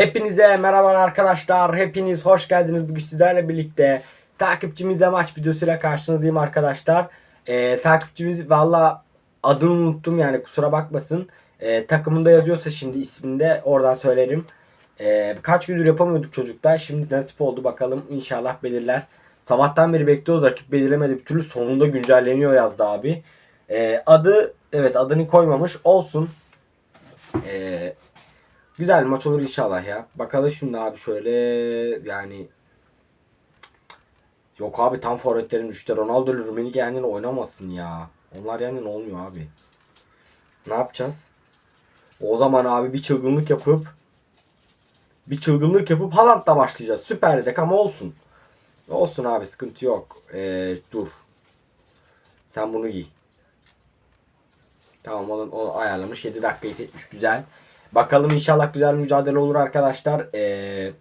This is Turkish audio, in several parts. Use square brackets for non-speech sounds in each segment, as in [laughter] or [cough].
Hepinize merhaba arkadaşlar. Hepiniz hoş geldiniz. Bugün sizlerle birlikte takipçimizle maç videosuyla karşınızdayım arkadaşlar. Ee, takipçimiz valla adını unuttum yani kusura bakmasın. Ee, takımında yazıyorsa şimdi isminde oradan söylerim. Ee, kaç gündür yapamıyorduk çocuklar. Şimdi nasip oldu bakalım inşallah belirler. Sabahtan beri bekliyoruz rakip belirlemedi bir türlü sonunda güncelleniyor yazdı abi. Ee, adı evet adını koymamış olsun. Ee, Güzel maç olur inşallah ya. Bakalım şimdi abi şöyle yani Yok abi tam forvetlerin üçte Ronaldo ile Rummenigge yan yana oynamasın ya. Onlar yan yana olmuyor abi. Ne yapacağız? O zaman abi bir çılgınlık yapıp bir çılgınlık yapıp Haaland'la başlayacağız. Süper Lig'de ama olsun. Olsun abi sıkıntı yok. Ee, dur. Sen bunu giy. Tamam onu, onu ayarlamış. 7 dakikayı seçmiş. Güzel. Bakalım inşallah güzel mücadele olur arkadaşlar. Ee,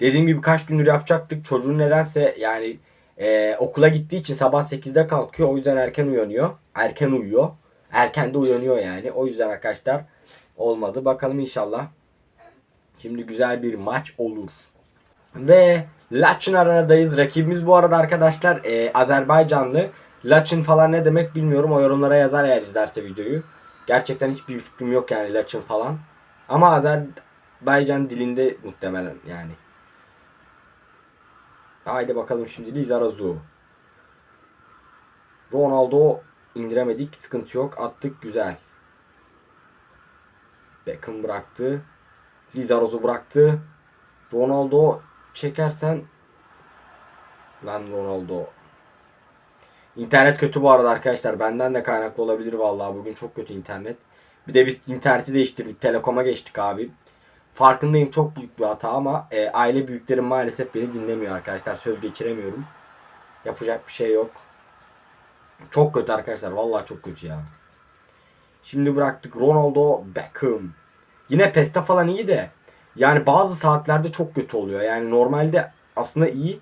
dediğim gibi kaç gündür yapacaktık. Çocuğun nedense yani e, okula gittiği için sabah 8'de kalkıyor. O yüzden erken uyanıyor. Erken uyuyor. Erken de uyanıyor yani. O yüzden arkadaşlar olmadı. Bakalım inşallah. Şimdi güzel bir maç olur. Ve Laçin arenadayız. Rakibimiz bu arada arkadaşlar e, Azerbaycanlı. Laçin falan ne demek bilmiyorum. O yorumlara yazar eğer izlerse videoyu. Gerçekten hiçbir fikrim yok yani Laçin falan. Ama Azerbaycan dilinde muhtemelen yani. Haydi bakalım şimdi Lizarazu. Ronaldo indiremedik. Sıkıntı yok. Attık güzel. Beckham bıraktı. Lizarazu bıraktı. Ronaldo çekersen Lan Ronaldo. İnternet kötü bu arada arkadaşlar. Benden de kaynaklı olabilir vallahi. Bugün çok kötü internet. Bir de biz interneti değiştirdik. Telekom'a geçtik abi. Farkındayım çok büyük bir hata ama e, aile büyüklerim maalesef beni dinlemiyor arkadaşlar. Söz geçiremiyorum. Yapacak bir şey yok. Çok kötü arkadaşlar. Vallahi çok kötü ya. Şimdi bıraktık Ronaldo Beckham. Yine PES'te falan iyi de yani bazı saatlerde çok kötü oluyor. Yani normalde aslında iyi.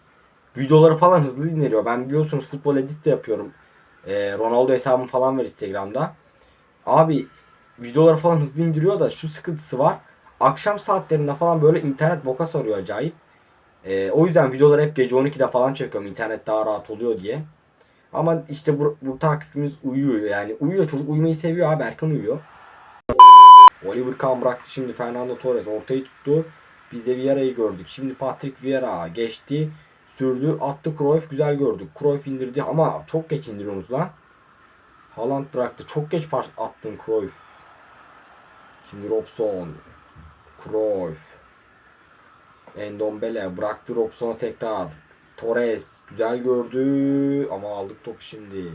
Videoları falan hızlı dinleniyor. Ben biliyorsunuz futbol edit de yapıyorum. Ee, Ronaldo hesabım falan var Instagram'da. Abi videoları falan hızlı indiriyor da şu sıkıntısı var. Akşam saatlerinde falan böyle internet boka sarıyor acayip. Ee, o yüzden videoları hep gece 12'de falan çekiyorum. İnternet daha rahat oluyor diye. Ama işte bu, bu takipçimiz uyuyor yani. Uyuyor çocuk uyumayı seviyor abi. Erken uyuyor. Oliver Kahn bıraktı şimdi Fernando Torres ortayı tuttu. Biz de Vieira'yı gördük. Şimdi Patrick Vieira geçti. Sürdü attı Cruyff güzel gördük. Cruyff indirdi ama çok geç indiriyorsunuz lan. Haaland bıraktı. Çok geç attın Cruyff. Şimdi Robson. Cruyff. Endombele bıraktı Robson'a tekrar. Torres güzel gördü ama aldık topu şimdi.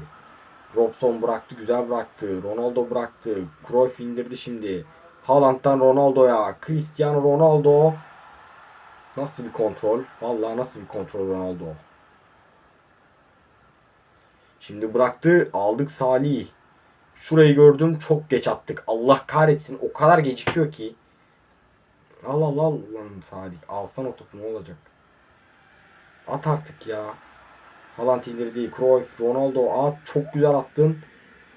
Robson bıraktı güzel bıraktı. Ronaldo bıraktı. Cruyff indirdi şimdi. Haaland'dan Ronaldo'ya. Cristiano Ronaldo. Nasıl bir kontrol? Vallahi nasıl bir kontrol Ronaldo. Şimdi bıraktı. Aldık Salih. Şurayı gördüm. Çok geç attık. Allah kahretsin. O kadar gecikiyor ki. Al al al lan Salih. Alsan o topu ne olacak? At artık ya. Haaland indirdi. Cruyff, Ronaldo at. Çok güzel attın.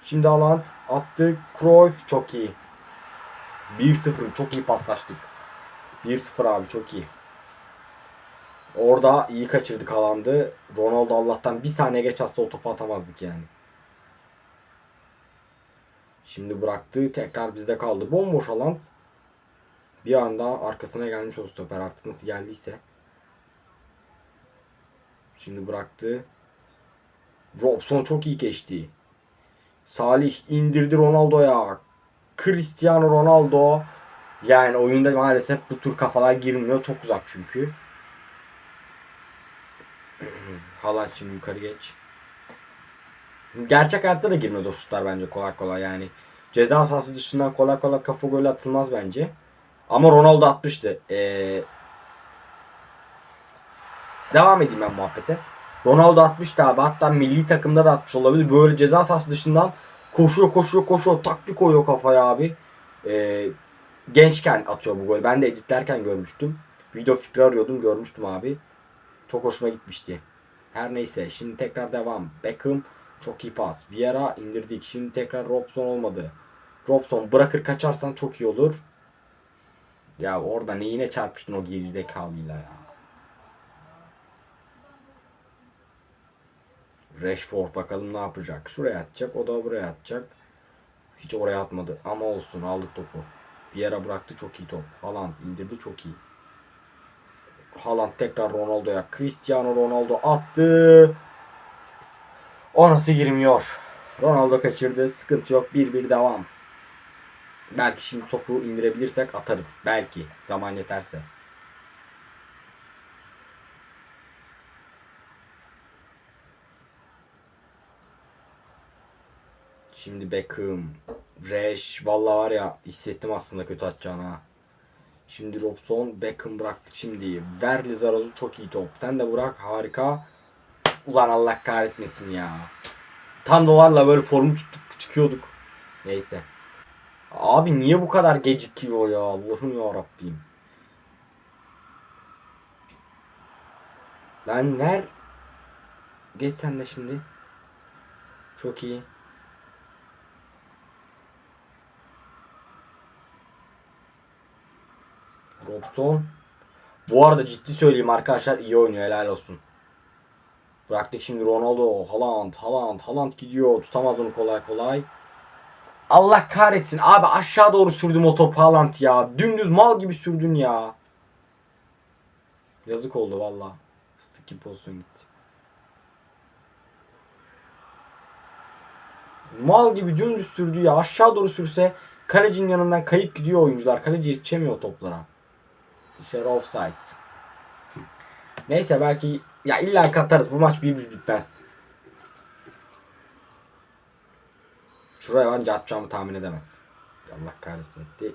Şimdi Haaland attı. Cruyff çok iyi. 1-0 çok iyi paslaştık. 1-0 abi çok iyi. Orada iyi kaçırdık Haaland'ı. Ronaldo Allah'tan bir saniye geç atsa o topu atamazdık yani. Şimdi bıraktı. Tekrar bizde kaldı. Bomboş Haaland. Bir anda arkasına gelmiş o stoper artık nasıl geldiyse. Şimdi bıraktı. Robson çok iyi geçti. Salih indirdi Ronaldo'ya. Cristiano Ronaldo. Yani oyunda maalesef bu tür kafalar girmiyor. Çok uzak çünkü. Haaland şimdi yukarı geç. Gerçek hayatta da girmez o şutlar bence kolay kolay yani. Ceza sahası dışından kolay kolay kafa golü atılmaz bence. Ama Ronaldo atmıştı. Ee, devam edeyim ben muhabbete. Ronaldo atmıştı abi. Hatta milli takımda da atmış olabilir. Böyle ceza sahası dışından koşuyor koşuyor koşuyor. Tak bir koyuyor kafaya abi. Ee, gençken atıyor bu golü. Ben de editlerken görmüştüm. Video fikri arıyordum görmüştüm abi. Çok hoşuma gitmişti. Her neyse şimdi tekrar devam. Beckham çok iyi pas. Vieira indirdik. Şimdi tekrar Robson olmadı. Robson bırakır kaçarsan çok iyi olur. Ya orada neyine çarpıştın o gerizekalıyla ya. Rashford bakalım ne yapacak. Şuraya atacak. O da buraya atacak. Hiç oraya atmadı. Ama olsun aldık topu. Yere bıraktı çok iyi top. Haaland indirdi çok iyi. Haaland tekrar Ronaldo'ya. Cristiano Ronaldo attı. O nasıl girmiyor? Ronaldo kaçırdı. Sıkıntı yok. 1-1 devam. Belki şimdi topu indirebilirsek atarız. Belki. Zaman yeterse. Şimdi Beckham. Reş. Valla var ya hissettim aslında kötü atacağını ha. Şimdi Robson. Beckham bıraktık şimdi. Ver Lizarazu çok iyi top. Sen de bırak. Harika. Ulan Allah kahretmesin ya. Tam dolarla böyle formu tuttuk çıkıyorduk. Neyse. Abi niye bu kadar gecikiyor ya? Allah'ım ya Rabbim. Lan ver. Geç sen de şimdi. Çok iyi. Robson. Bu arada ciddi söyleyeyim arkadaşlar iyi oynuyor helal olsun. Bıraktık şimdi Ronaldo, Haaland, Haaland, Haaland gidiyor. Tutamaz onu kolay kolay. Allah kahretsin abi aşağı doğru sürdüm o topu Haaland ya. Dümdüz mal gibi sürdün ya. Yazık oldu valla. Fıstık gibi pozisyon gitti. Mal gibi dümdüz sürdü ya. Aşağı doğru sürse kalecinin yanından kayıp gidiyor oyuncular. Kaleci yetişemiyor toplara. Dışarı offside. Neyse belki ya illa katarız. Bu maç bir bir bitmez. Şuraya anca atacağımı tahmin edemez. Allah kahretsin etti.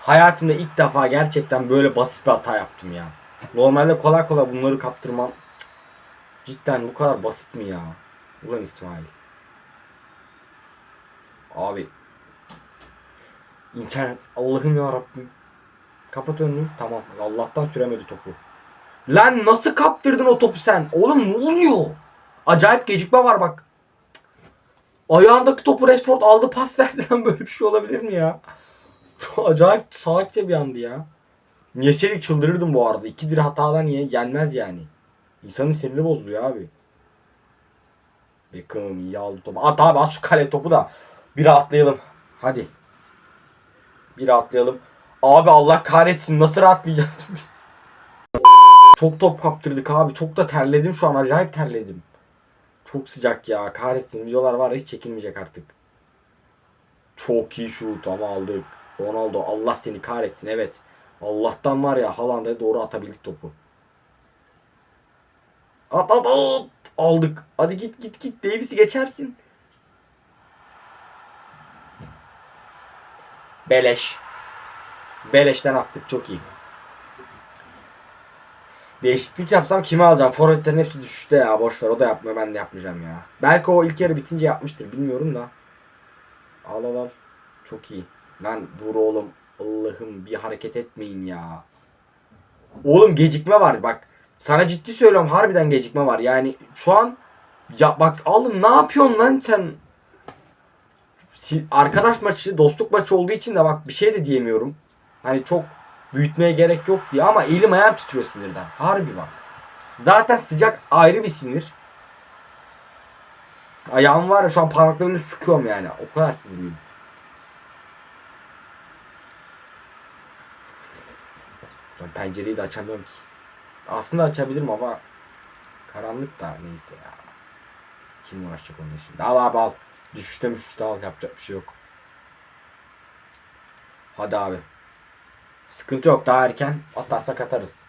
Hayatımda ilk defa gerçekten böyle basit bir hata yaptım ya. Normalde kolay kolay bunları kaptırmam. Cidden bu kadar basit mi ya? Ulan İsmail. Abi. İnternet. Allah'ım ya Rabbim. Kapat önünü. Tamam. Allah'tan süremedi topu. Lan nasıl kaptırdın o topu sen? Oğlum ne oluyor? Acayip gecikme var bak. Ayağındaki topu Rashford aldı pas [laughs] verdi lan böyle bir şey olabilir mi ya? [laughs] Acayip salakça bir andı ya. Yeseydik çıldırırdım bu arada. İkidir hatadan ye yenmez yani. İnsanın siniri bozuluyor abi. Beckham iyi aldı topu. At abi at şu kale topu da. Bir atlayalım. Hadi. Bir atlayalım. Abi Allah kahretsin nasıl rahatlayacağız biz? Çok top kaptırdık abi. Çok da terledim şu an. Acayip terledim. Çok sıcak ya. Kahretsin. Videolar var hiç çekilmeyecek artık. Çok iyi şut ama aldık. Ronaldo Allah seni kahretsin evet. Allah'tan var ya Haaland'a doğru atabildik topu. At at at. Aldık. Hadi git git git. Davis'i geçersin. Beleş. Beleşten attık çok iyi. Değişiklik yapsam kimi alacağım? Forvetlerin hepsi düşüşte ya. Boş ver o da yapmıyor ben de yapmayacağım ya. Belki o ilk yarı bitince yapmıştır bilmiyorum da. Al al al. Çok iyi. Lan dur oğlum. Allah'ım bir hareket etmeyin ya. Oğlum gecikme var bak. Sana ciddi söylüyorum harbiden gecikme var. Yani şu an ya bak oğlum ne yapıyorsun lan sen? Arkadaş maçı, dostluk maçı olduğu için de bak bir şey de diyemiyorum. Hani çok büyütmeye gerek yok diye ama elim ayağım titriyor sinirden. Harbi bak. Zaten sıcak ayrı bir sinir. Ayağım var ya şu an parmaklarını sıkıyorum yani. O kadar sinirliyim. Ben pencereyi de açamıyorum ki. Aslında açabilirim ama karanlık da neyse ya. Kim uğraşacak onunla şimdi? Al abi al. Düşüşte müşüşte al yapacak bir şey yok. Hadi abi. Sıkıntı yok daha erken atarsak atarız.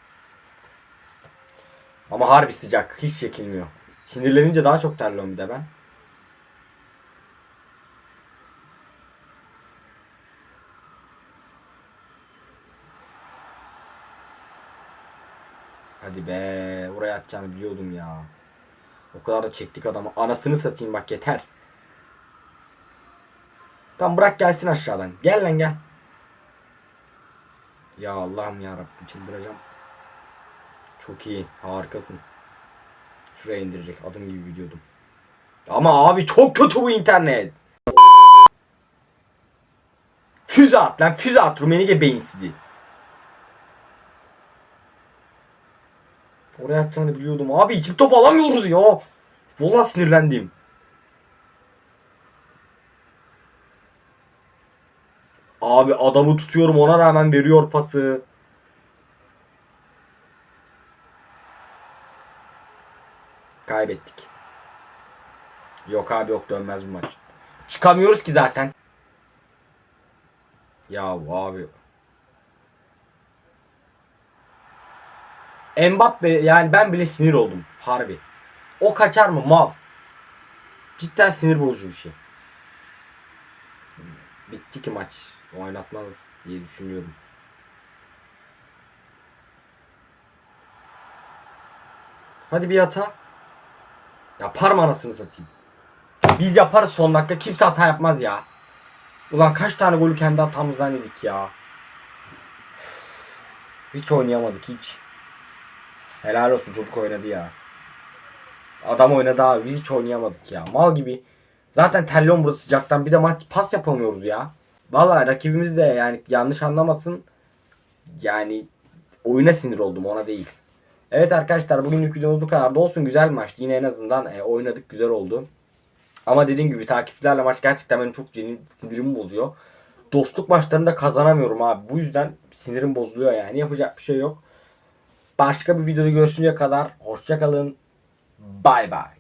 Ama harbi sıcak. Hiç çekilmiyor. Sinirlenince daha çok terliyorum bir de ben. Hadi be. Oraya atacağını biliyordum ya. O kadar da çektik adamı. Anasını satayım bak yeter. Tamam bırak gelsin aşağıdan. Gel lan gel. Ya Allah'ım ya Rabbim çıldıracağım. Çok iyi. Harikasın. Şuraya indirecek. Adım gibi biliyordum. Ama abi çok kötü bu internet. Füze at lan füze at Rumenige beyinsizi. Oraya atacağını biliyordum. Abi iki top alamıyoruz ya. Vallahi sinirlendim. Abi adamı tutuyorum ona rağmen veriyor pası. Kaybettik. Yok abi yok dönmez bu maç. Çıkamıyoruz ki zaten. Ya abi. Mbappe yani ben bile sinir oldum. Harbi. O kaçar mı mal? Cidden sinir bozucu bir şey. Bitti ki maç. Oynatmaz diye düşünüyorum. Hadi bir hata. Yapar mı anasını satayım? Biz yaparız son dakika. Kimse hata yapmaz ya. Ulan kaç tane golü kendi hatamızdan yedik ya. Hiç oynayamadık hiç. Helal olsun çocuk oynadı ya. Adam oynadı abi biz hiç oynayamadık ya. Mal gibi. Zaten terliyorum burası sıcaktan bir de maç pas yapamıyoruz ya. Vallahi rakibimiz de yani yanlış anlamasın. Yani oyuna sinir oldum ona değil. Evet arkadaşlar bugünlük videomuz bu kadar da olsun güzel maçtı. Yine en azından e, oynadık güzel oldu. Ama dediğim gibi takipçilerle maç gerçekten benim çok sinirimi bozuyor. Dostluk maçlarında kazanamıyorum abi. Bu yüzden sinirim bozuluyor yani. Yapacak bir şey yok. Başka bir videoda görüşünceye kadar hoşçakalın. Bay bay.